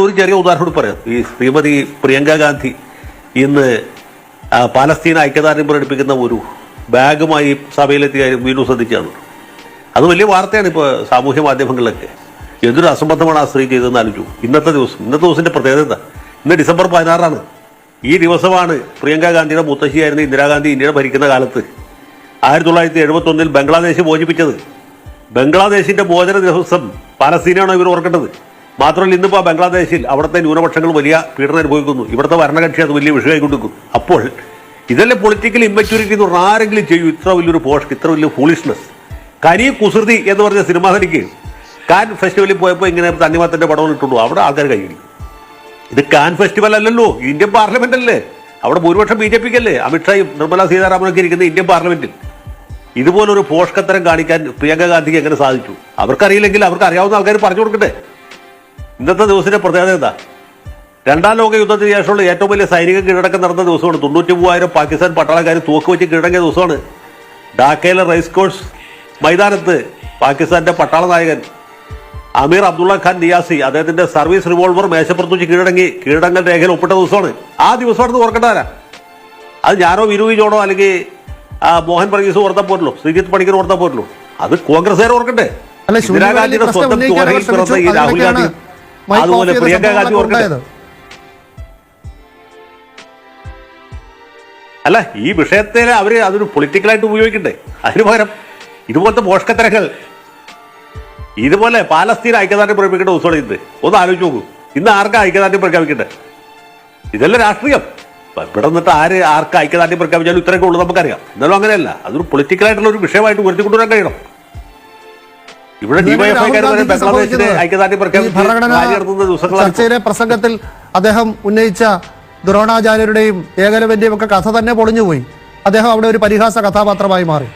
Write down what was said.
ഒരു ചെറിയ ഉദാഹരണം പറയാം. ഈ ശ്രീമതി പ്രിയങ്ക ഗാന്ധി ഇന്ന് പാലസ്തീൻ ഐക്യദാർഢ്യം പ്രകടിപ്പിക്കുന്ന ഒരു ബാഗുമായി സഭയിലെത്തിയ വീണ്ടും ശ്രദ്ധിക്കുകയാണ് അത് വലിയ വാർത്തയാണ് ഇപ്പോൾ സാമൂഹ്യ മാധ്യമങ്ങളിലൊക്കെ. എന്തൊരു അസംബന്ധമാണ് ആ സ്ത്രീ ചെയ്തതെന്ന് ആലോചിച്ചു. ഇന്നത്തെ ദിവസം ഇന്നത്തെ ദിവസത്തിന്റെ പ്രത്യേകത എന്താ? ഇന്ന് ഡിസംബർ പതിനാറാണ്. ഈ ദിവസമാണ് പ്രിയങ്ക ഗാന്ധിയുടെ മുത്തശ്ശിയായിരുന്ന ഇന്ദിരാഗാന്ധി ഇന്ത്യയുടെ ഭരിക്കുന്ന കാലത്ത് ആയിരത്തി തൊള്ളായിരത്തി എഴുപത്തി ഒന്നിൽ ബംഗ്ലാദേശ് മോചിപ്പിച്ചത്. ബംഗ്ലാദേശിന്റെ മോചന ദിവസം പാലസ്തീനാണ് ഇവർ ഓർക്കേണ്ടത്? മാത്രമല്ല ഇന്നിപ്പോൾ ബംഗ്ലാദേശിൽ അവിടുത്തെ ന്യൂനപക്ഷങ്ങൾ വലിയ പീഡനം അനുഭവിക്കുന്നു. ഇവിടുത്തെ ഭരണകക്ഷി അത് വലിയ വിഷയമായി വിഷയമായിക്കൊണ്ടിരിക്കുന്നു അപ്പോൾ ഇതല്ലേ പൊളിറ്റിക്കൽ ഇമ്മച്യൂരിറ്റി എന്ന് പറഞ്ഞാൽ ആരെങ്കിലും ചെയ്യും. ഇത്ര വലിയൊരു പോഷ് ഇത്ര വലിയ ഫൂളിഷ്നെസ് കനി കുസൃതി എന്ന് പറഞ്ഞ സിനിമ തനിക്ക് കാൻ ഫെസ്റ്റിവലിൽ പോയപ്പോൾ ഇങ്ങനെ തന്നിമാത്തിന്റെ പടവും ഇട്ടുള്ളൂ അവിടെ ആൾക്കാർ കഴിയില്ല ഇത് കാൻ ഫെസ്റ്റിവൽ അല്ലല്ലോ. ഇന്ത്യൻ പാർലമെന്റ് അല്ലേ? അവിടെ ഭൂരിപക്ഷം ബി ജെ പിക്ക് അല്ലേ അമിത്ഷായും സീതാരാമൻ സീതാരാമനൊക്കെ ഇരിക്കുന്ന ഇന്ത്യൻ പാർലമെന്റിൽ ഇതുപോലൊരു പോഷ്കത്തരം കാണിക്കാൻ പ്രിയങ്ക ഗാന്ധിക്ക് എങ്ങനെ സാധിച്ചു? അവർക്കറിയില്ലെങ്കിൽ അവർക്ക് അറിയാവുന്ന ആൾക്കാർ പറഞ്ഞു കൊടുക്കട്ടെ. ഇന്നത്തെ ദിവസത്തിന്റെ പ്രത്യേകത എന്താ? രണ്ടാം ലോക യുദ്ധത്തിന് ശേഷമുള്ള ഏറ്റവും വലിയ സൈനിക കീഴടക്കം നടന്ന ദിവസമാണ്. തൊണ്ണൂറ്റി മൂവായിരം പാകിസ്ഥാൻ പട്ടാളക്കാർ തൂക്ക് വെച്ച് കീഴടങ്ങിയ ദിവസമാണ്. ഡാക്കയിലെ റൈസ് കോഴ്സ് മൈതാനത്ത് പാകിസ്ഥാന്റെ പട്ടാള നായകൻ അമീർ അബ്ദുള്ള ഖാൻ നിയാസി അദ്ദേഹത്തിന്റെ സർവീസ് റിവോൾവർ മേശപ്പുറത്ത് വെച്ച് കീഴടങ്ങി. കീഴടങ്ങൽ രേഖയിൽ ഒപ്പിട്ട ദിവസമാണ്. ആ ദിവസമാണെന്ന് ഓർക്കേണ്ടതാരാ അത് ഞാനോ വിരുവിജോണോ അല്ലെങ്കിൽ മോഹൻ വർഗീസ് ഓർത്താൽ പോരല്ലോ. ശ്രീജിത്ത് പണിക്കർ ഓർത്താൽ പോരല്ലോ. അത് കോൺഗ്രസ്സുകാർ ഓർക്കട്ടെ ഇന്ദിരാഗാന്ധിയുടെ സ്വന്തം പിറന്ന ഈ. രാഹുൽ ഗാന്ധി അതുപോലെ പ്രിയങ്ക ഗാന്ധി ഓർക്കുന്നത് അല്ല ഈ വിഷയത്തിൽ അവർ അതൊരു പൊളിറ്റിക്കലായിട്ട് ഉപയോഗിക്കണ്ടേ? അതിനു പകരം ഇതുപോലത്തെ മോഷ്കത്തരങ്ങൾ ഇതുപോലെ പാലസ്തീൻ ഐക്യദാർഢ്യം പ്രഖ്യാപിക്കേണ്ട ദിവസമാണ് ഇന്ന്. ഒന്ന് ആലോചിച്ച് നോക്കൂ. ഇന്ന് ആർക്കാ ഐക്യദാർഢ്യം പ്രഖ്യാപിക്കണ്ടേ? ഇതല്ല രാഷ്ട്രീയം. ഇവിടെ നിന്നിട്ട് ആര് ആർക്ക് ഐക്യദാർഢ്യം പ്രഖ്യാപിച്ചാലും ഇത്രയൊക്കെ ഉള്ളൂ നമുക്കറിയാം. എന്നാലും അങ്ങനെയല്ല. അതൊരു പൊളിറ്റിക്കലായിട്ടുള്ള ഒരു വിഷയമായിട്ട് ഉയർത്തിക്കൊണ്ടുവരാൻ കഴിയണം. ഇവിടെ. ചർച്ചയിലെ പ്രസംഗത്തിൽ അദ്ദേഹം ഉന്നയിച്ച ദ്രോണാചാര്യരുടെയും ഏകലവന്റെയും ഒക്കെ കഥ തന്നെ പൊളിഞ്ഞുപോയി അദ്ദേഹം അവിടെ ഒരു പരിഹാസ കഥാപാത്രമായി മാറി